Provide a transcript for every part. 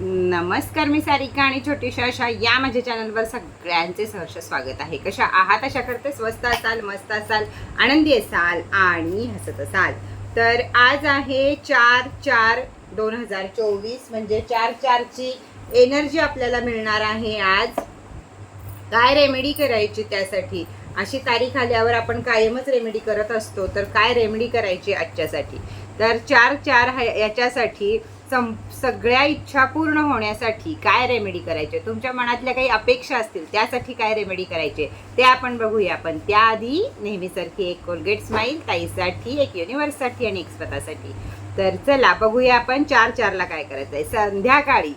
नमस्कार मी सारिका आणि छोटीशा अशा या माझ्या चॅनलवर सगळ्यांचे सहर्ष स्वागत आहे. कशा आहात? अशा करते. स्वस्त असाल मस्त असाल आनंदी असाल आणि हसत असाल. तर आज आहे चार चार दोन हजार चोवीस म्हणजे चार चारची एनर्जी आपल्याला मिळणार आहे आज. काय रेमेडी करायची त्यासाठी? अशी तारीख आल्यावर आपण कायमच रेमेडी करत असतो तर काय रेमेडी करायची आजच्यासाठी? तर चार चार ह्याच्यासाठी सं सगळ्या इच्छा पूर्ण होण्यासाठी काय रेमेडी करायचे? तुमच्या मनातल्या काही अपेक्षा असतील त्यासाठी काय रेमेडी करायचे? ते आपण बघूया. पण त्याआधी नेहमीसारखी एक कोलगेट स्माईल ताईसाठी एक युनिव्हर्ससाठी आणि एक स्वतःसाठी. तर चला बघूया आपण चार चारला काय करायचं आहे संध्याकाळी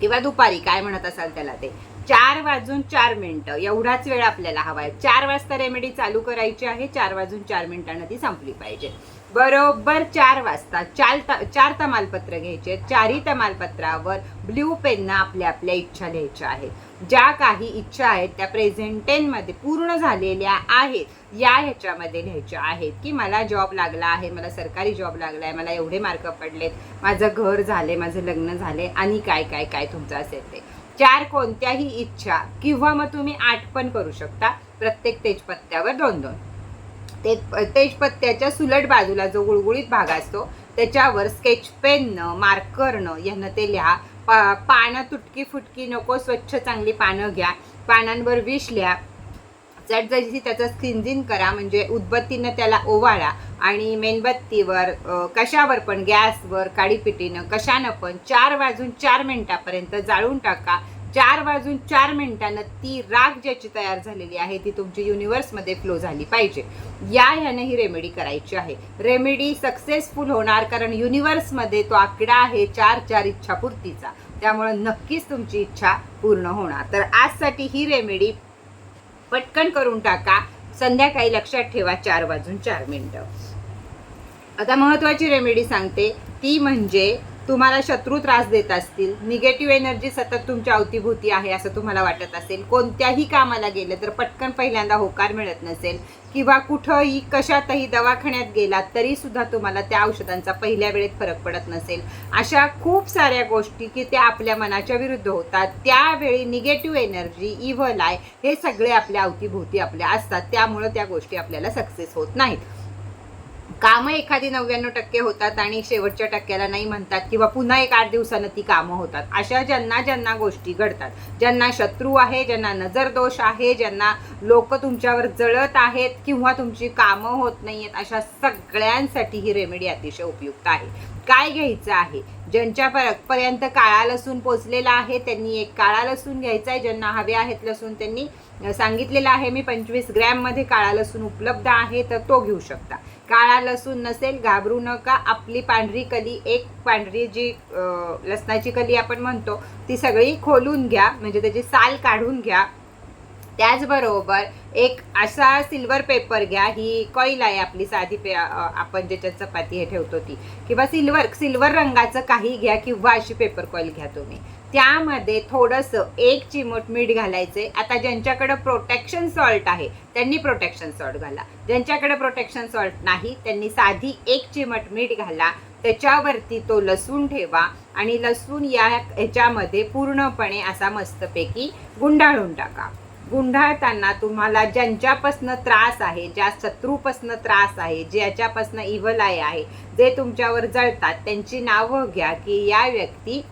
किंवा दुपारी काय म्हणत असाल त्याला ते. चार वाजून चार मिनटं. एवढाच वेळ आपल्याला हवा आहे चार वाजता रेमेडी चालू करायची आहे. चार वाजून चार मिनिटांना ती संपली पाहिजे. बरोबर चार वाजता चार त चार तमालपत्र घ्यायचे चारही तमालपत्रावर ब्ल्यू पेननं आपल्या आपल्या इच्छा लिहायच्या आहेत. ज्या काही इच्छा आहेत त्या प्रेझेंटेनमध्ये पूर्ण झालेल्या आहेत. या ह्याच्यामध्ये लिहायच्या आहेत की मला जॉब लागला आहे मला सरकारी जॉब लागला आहे मला एवढे मार्क पडलेत. माझं घर झाले माझं लग्न झाले आणि काय काय काय तुमचं असेल ते चार कोणत्याही इच्छा किंवा मग तुम्ही आठ पण करू शकता. प्रत्येक तेजपत्त्यावर दोन दोन. ते तेजपत्त्याच्या सुलट बाजूला जो गुळगुळीत भाग असतो त्याच्यावर स्केच पेननं मार्करनं यानं ते लिहा. पा पानं तुटकी फुटकी नको स्वच्छ चांगली पानं घ्या. पानांवर विष लिहा. जशी त्याचं स्किंजिंग करा म्हणजे उदबत्तीनं त्याला ओवाळा आणि मेणबत्तीवर कशावर पण गॅसवर काडीपिटीनं कशानं पण चार वाजून चार मिनटापर्यंत जाळून टाका. चार वाजून चार मिनिटानं ती राग ज्याची तयार झालेली आहे ती तुमची युनिव्हर्समध्ये फ्लो झाली पाहिजे. या ह्यानं ही रेमेडी करायची आहे. रेमेडी सक्सेसफुल होणार कारण युनिव्हर्समध्ये तो आकडा आहे चार चार इच्छापूर्तीचा. त्यामुळे नक्कीच तुमची इच्छा पूर्ण होणार. तर आजसाठी ही रेमेडी पटकन करून टाका. संध्याकाळी लक्षात ठेवा चार वाजून चार मिनिटं. आता महत्त्वाची रेमेडी सांगते. ती म्हणजे तुम्हाला शत्रू त्रास देत असतील. निगेटिव्ह एनर्जी सतत तुमच्या अवतीभोवती आहे असं तुम्हाला वाटत असेल. कोणत्याही कामाला गेलं तर पटकन पहिल्यांदा होकार मिळत नसेल. किंवा कुठंही कशातही दवाखान्यात गेलात तरीसुद्धा तुम्हाला त्या औषधांचा पहिल्या वेळेत फरक पडत नसेल. अशा खूप साऱ्या गोष्टी की त्या आपल्या मनाच्या विरुद्ध होतात. त्यावेळी निगेटिव्ह एनर्जी इव्हल आय हे सगळे आपल्या अवतीभोवती आपल्या असतात. त्यामुळं त्या गोष्टी आपल्याला सक्सेस होत नाहीत. कामं एखादी नव्याण्णव टक्के होतात आणि शेवटच्या टक्क्याला नाही म्हणतात किंवा पुन्हा एक आठ दिवसानं ती कामं होतात. अशा ज्यांना ज्यांना गोष्टी घडतात ज्यांना शत्रू आहे ज्यांना नजर दोष आहे ज्यांना लोक तुमच्यावर जळत आहेत किंवा तुमची कामं होत नाही आहेत अशा सगळ्यांसाठी ही रेमेडी अतिशय उपयुक्त आहे. काय घ्यायचं आहे? ज्यांच्या पर्यंत काळा लसूण पोचलेला आहे त्यांनी एक काळा लसूण घ्यायचा आहे. ज्यांना हवे आहेत लसूण त्यांनी सांगितलेलं आहे मी पंचवीस ग्रॅममध्ये काळा लसूण उपलब्ध आहे तर तो घेऊ शकता. काळा लसूण नसेल घाबरू नका. आपली पांढरी कली एक पांढरी जी लसणाची कली आपण म्हणतो ती सगळी खोलून घ्या. म्हणजे त्याची साल काढून घ्या. त्याचबरोबर एक असा सिल्वर पेपर घ्या. ही कॉईल आहे आपली साधी पे आपण ज्याच्यात चपाती हे ठेवतो ती. किंवा सिल्वर सिल्वर रंगाचं काही घ्या किंवा अशी पेपर कॉईल घ्या तुम्ही. त्यामध्ये थोडंसं एक चिमूट मीठ घालायचे. आता ज्यांच्याकडं प्रोटेक्शन सॉल्ट आहे त्यांनी प्रोटेक्शन सॉल्ट घाला. ज्यांच्याकडे प्रोटेक्शन सॉल्ट नाही त्यांनी साधी एक चिमट मीठ घाला. त्याच्यावरती तो लसूण ठेवा आणि लसूण या ह्याच्यामध्ये पूर्णपणे असा मस्तपैकी गुंडाळून टाका. गुंडाळताना तुम्हाला ज्यांच्यापासनं त्रास आहे ज्या शत्रूपासनं त्रास आहे ज्याच्यापासनं इवलाय आहे जे तुमच्यावर जळतात त्यांची नावं घ्या की या व्यक्ती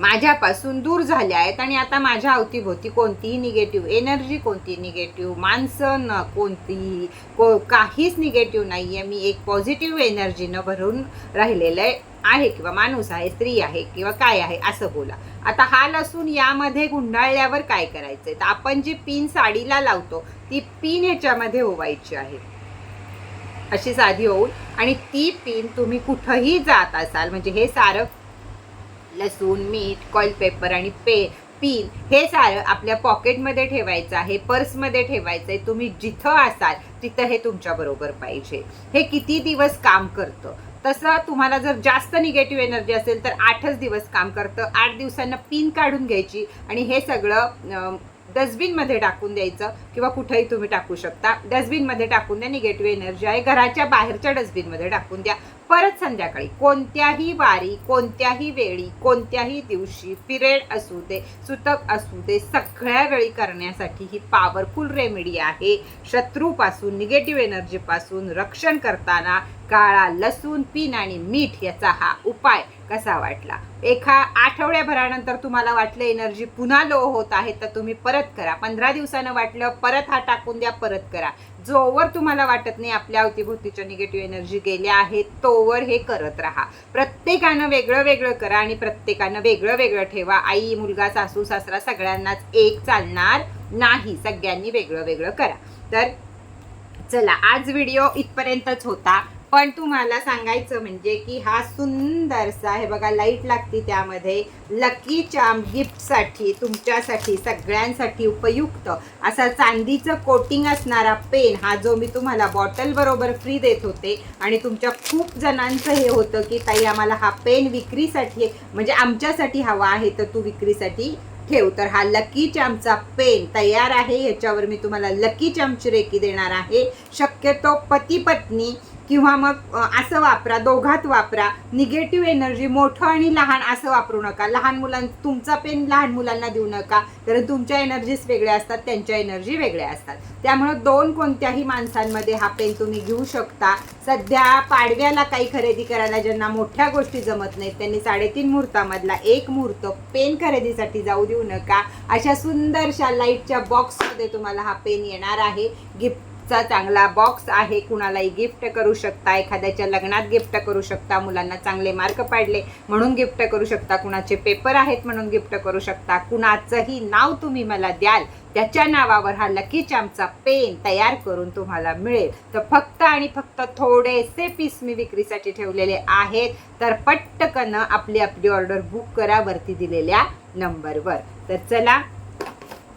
माझ्यापासून दूर झाल्या आहेत आणि आता माझ्या अवतीभोवती कोणतीही निगेटिव्ह एनर्जी कोणती निगेटिव्ह माणसं न कोणतीही को काहीच निगेटिव्ह नाही आहे मी एक पॉझिटिव्ह एनर्जीनं भरून राहिलेलं आहे किंवा माणूस आहे स्त्री आहे किंवा काय आहे असं बोला. आता हा लसूण यामध्ये गुंडाळल्यावर काय करायचंय? तर आपण जी पिन साडीला लावतो ती पिन ह्याच्यामध्ये होवायची आहे. अशी साधी होऊन आणि ती पिन तुम्ही कुठंही जात असाल म्हणजे हे सारं लसूण मीठ कॉईल पेपर आणि पे पिन हे सारं आपल्या पॉकेटमध्ये ठेवायचं आहे पर्समध्ये ठेवायचं आहे तुम्ही जिथं असाल तिथं हे तुमच्याबरोबर पाहिजे. हे किती दिवस काम करतं? तसं तुम्हाला जर जास्त निगेटिव्ह एनर्जी असेल तर आठच दिवस काम करतं. आठ दिवसांना पिन काढून घ्यायची आणि हे सगळं डस्टबिनमध्ये टाकून द्यायचं किंवा कुठेही तुम्ही टाकू शकता. डस्टबिनमध्ये टाकून द्या निगेटिव्ह एनर्जी आहे. घराच्या बाहेरच्या डस्टबिनमध्ये टाकून द्या. परत संध्याकाळी. कोणत्याही वारी कोणत्याही वेळी कोणत्याही दिवशी पिरियड असू दे सुतक असू दे सगळ्या वेळी करण्यासाठी ही पॉवरफुल रेमेडी आहे. शत्रूपासून निगेटिव्ह एनर्जीपासून रक्षण करताना काळा लसूण पीन आणि मीठ याचा हा उपाय कसा वाटला? एका आठवड्याभरानंतर तुम्हाला वाटलं एनर्जी पुन्हा लो होत आहे तर तुम्ही परत करा. पंधरा दिवसानं वाटलं परत हा टाकून द्या परत करा. जोवर तुम्हाला वाटत नाही आपल्या अवतीभोवतीच्या निगेटिव्ह एनर्जी गेल्या आहेत तोवर हे करत राहा. प्रत्येकानं वेगळं वेगळं करा आणि प्रत्येकानं वेगळं वेगळं ठेवा. आई मुलगा सासू सासरा सगळ्यांनाच एक चालणार नाही. सगळ्यांनी वेगळं वेगळं करा. तर चला आज व्हिडिओ इथपर्यंतच होता. पण तुम्हाला सांगायचं म्हणजे की हा सुंदरसा हे बघा लाइट लागती त्यामध्ये. लकी चाम गिफ्टसाठी तुमच्यासाठी सगळ्यांसाठी उपयुक्त. असा चांदीचं कोटिंग असणारा पेन हा जो मी तुम्हाला बॉटल बरोबर फ्री देत होते आणि तुमच्या खूप जणांचं हे होतं की ताई आम्हाला हा पेन विक्रीसाठी म्हणजे आमच्यासाठी हवा आहे तर तू विक्रीसाठी ठेव. तर हा लकी चॅमचा पेन तयार आहे. याच्यावर मी तुम्हाला लकी चॅमची रेकी देणार आहे. शक्यतो पती पत्नी किंवा मग असं वापरा दोघात वापरा. निगेटिव्ह एनर्जी मोठं आणि लहान असं वापरू नका. लहान मुलां तुमचा पेन लहान मुलांना देऊ नका. कारण तुमच्या एनर्जीज वेगळ्या असतात त्यांच्या एनर्जी वेगळ्या असतात. त्यामुळं दोन कोणत्याही माणसांमध्ये हा पेन तुम्ही घेऊ शकता. सध्या पाडव्याला काही खरेदी करायला ज्यांना मोठ्या गोष्टी जमत नाहीत त्यांनी साडेतीन मुहूर्तामधला एक मुहूर्त पेन खरेदीसाठी जाऊ देऊ नका. अशा सुंदरशा लाईटच्या बॉक्समध्ये तुम्हाला हा पेन येणार आहे. गिफ्ट चा चांगला बॉक्स आहे कुणालाही गिफ्ट करू शकता एखाद्याच्या लग्नात गिफ्ट करू शकता मुलांना चांगले मार्क पाडले म्हणून गिफ्ट करू शकता कुणाचे पेपर आहेत म्हणून गिफ्ट करू शकता कुणाचंही नाव तुम्ही मला द्याल त्याच्या नावावर हा लकी चॅमचा पेन तयार करून तुम्हाला मिळेल. तर फक्त आणि फक्त थोडेसे पीस मी विक्रीसाठी ठेवलेले आहेत. तर पटकन आपली आपली ऑर्डर बुक करा वरती दिलेल्या नंबरवर तर चला